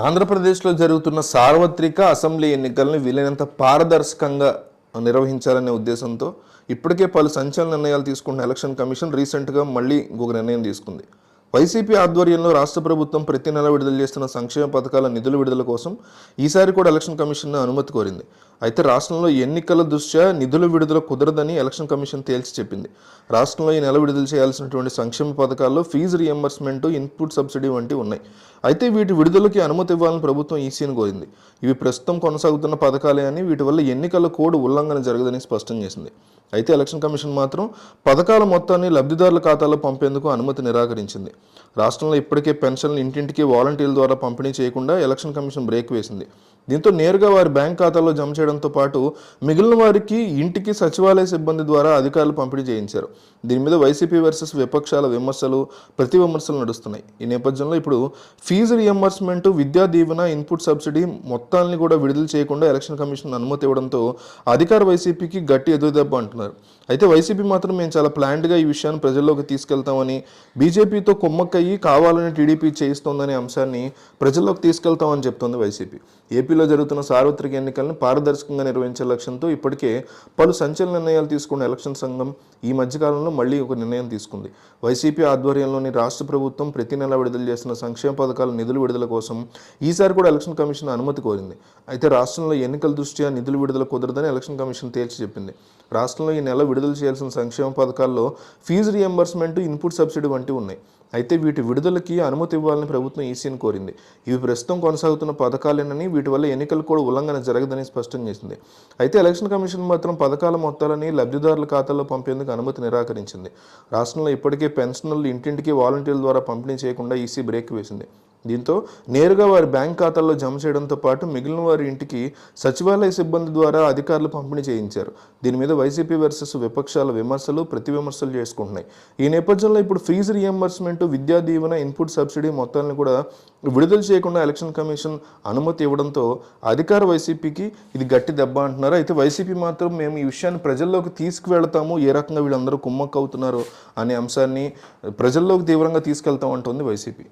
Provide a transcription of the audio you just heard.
ఆంధ్రప్రదేశ్లో జరుగుతున్న సార్వత్రిక అసెంబ్లీ ఎన్నికల్ని వీలైనంత పారదర్శకంగా నిర్వహించాలనే ఉద్దేశంతో ఇప్పటికే పలు సంచలన నిర్ణయాలు తీసుకున్న ఎలక్షన్ కమిషన్ రీసెంట్గా మళ్ళీ ఇంకొక నిర్ణయం తీసుకుంది. వైసీపీ ఆధ్వర్యంలో రాష్ట్ర ప్రభుత్వం ప్రతి నెల విడుదల చేస్తున్న సంక్షేమ పథకాల నిధుల విడుదల కోసం ఈసారి కూడా ఎలక్షన్ కమిషన్ అనుమతి కోరింది. అయితే రాష్ట్రంలో ఎన్నికల దృష్ట్యా నిధుల విడుదల కుదరదని ఎలక్షన్ కమిషన్ తేల్చి చెప్పింది. రాష్ట్రంలో ఈ నెల విడుదల చేయాల్సినటువంటి సంక్షేమ పథకాల్లో ఫీజు రియంబర్స్మెంట్ ఇన్పుట్ సబ్సిడీ వంటివి ఉన్నాయి. అయితే వీటి విడుదలకి అనుమతి ఇవ్వాలని ప్రభుత్వం ఈసీని కోరింది. ఇవి ప్రస్తుతం కొనసాగుతున్న పథకాలే అని వీటి వల్ల ఎన్నికల కోడ్ ఉల్లంఘన జరగదని స్పష్టం చేసింది. అయితే ఎలక్షన్ కమిషన్ మాత్రం పథకాల మొత్తాన్ని లబ్ధిదారుల ఖాతాలో పంపేందుకు అనుమతి నిరాకరించింది. రాష్ట్రంలో ఇప్పటికే పెన్షన్లు ఇంటింటికి వాలంటీర్ల ద్వారా పంపిణీ చేయకుండా ఎలక్షన్ కమిషన్ బ్రేక్ వేసింది. దీంతో నేరుగా వారి బ్యాంక్ ఖాతాలో జమ చేయడంతో పాటు మిగిలిన వారికి ఇంటికి సచివాలయ సిబ్బంది ద్వారా అధికారులు పంపిణీ చేయించారు. దీని మీద వైసీపీ వర్సెస్ విపక్షాల విమర్శలు ప్రతి విమర్శలు నడుస్తున్నాయి. ఈ నేపథ్యంలో ఇప్పుడు fee reimbursement Vidya Deevena input subsidy మొత్తాన్ని కూడా విడుదల చేయకుండా ఎలక్షన్ కమిషన్ అనుమతి ఇవ్వడంతో అధికార వైసీపీకి గట్టి ఎదురుదెబ్బ అంటున్నారు. అయితే వైసీపీ మాత్రం మేము చాలా ప్లాంట్గా ఈ విషయాన్ని ప్రజల్లోకి తీసుకెళ్తామని బీజేపీతో కుమ్మక్కయ్యి కావాలని టీడీపీ చేయిస్తోందనే అంశాన్ని ప్రజల్లోకి తీసుకెళ్తామని చెప్తోంది వైసీపీ. ఏపీ ఏపీలో జరుగుతున్న సార్వత్రిక ఎన్నికలను పారదర్శకంగా నిర్వహించే లక్ష్యంతో ఇప్పటికే పలు సంచలన నిర్ణయాలు తీసుకున్న ఎలక్షన్ సంఘం ఈ మధ్యకాలంలో మళ్ళీ ఒక నిర్ణయం తీసుకుంది. వైసీపీ ఆధ్వర్యంలోని రాష్ట్ర ప్రభుత్వం ప్రతి నెల విడుదల చేసిన సంక్షేమ పథకాల నిధుల విడుదల కోసం ఈసారి కూడా ఎలక్షన్ కమిషన్ అనుమతి కోరింది. అయితే రాష్ట్రంలో ఎన్నికల దృష్ట్యా నిధులు విడుదల కుదరదని ఎలక్షన్ కమిషన్ తేల్చి చెప్పింది. రాష్ట్రంలో ఈ నెల విడుదల చేయాల్సిన సంక్షేమ పథకాల్లో ఫీజు రియంబర్స్మెంట్ ఇన్పుట్ సబ్సిడీ వంటివి ఉన్నాయి. అయితే వీటి విడుదలకి అనుమతి ఇవ్వాలని ప్రభుత్వం ఈసీని కోరింది. ఇవి ప్రస్తుతం కొనసాగుతున్న పథకాలేనని వీటి వల్ల ఎన్నికలు కూడా ఉల్లంఘన జరగదని స్పష్టం చేసింది. అయితే ఎలక్షన్ కమిషన్ మాత్రం పథకాల మొత్తాలని లబ్ధిదారుల ఖాతాల్లో పంపేందుకు అనుమతి నిరాకరించింది. రాష్ట్రంలో ఇప్పటికే పెన్షనర్లు ఇంటింటికి వాలంటీర్ల ద్వారా పంపిణీ చేయకుండా ఈసీ బ్రేక్ వేసింది. దీంతో నేరుగా వారి బ్యాంక్ ఖాతాల్లో జమ చేయడంతో పాటు మిగిలిన వారి ఇంటికి సచివాలయ సిబ్బంది ద్వారా అధికారులు పంపిణీ చేయించారు. దీని మీద వైసీపీ వర్సెస్ విపక్షాల విమర్శలు ప్రతి విమర్శలు చేసుకుంటున్నాయి. ఈ నేపథ్యంలో ఇప్పుడు fee reimbursement Vidya Deevena input subsidy మొత్తాలను కూడా విడుదల చేయకుండా ఎలక్షన్ కమిషన్ అనుమతి ఇవ్వడంతో అధికార వైసీపీకి ఇది గట్టి దెబ్బ అంటున్నారు. అయితే వైసీపీ మాత్రం మేము ఈ విషయాన్ని ప్రజల్లోకి తీసుకువెళతాము ఏ రకంగా వీళ్ళందరూ కుమ్మక్క అవుతున్నారు అనే అంశాన్ని ప్రజల్లోకి తీవ్రంగా తీసుకెళ్తామంటుంది వైసీపీ.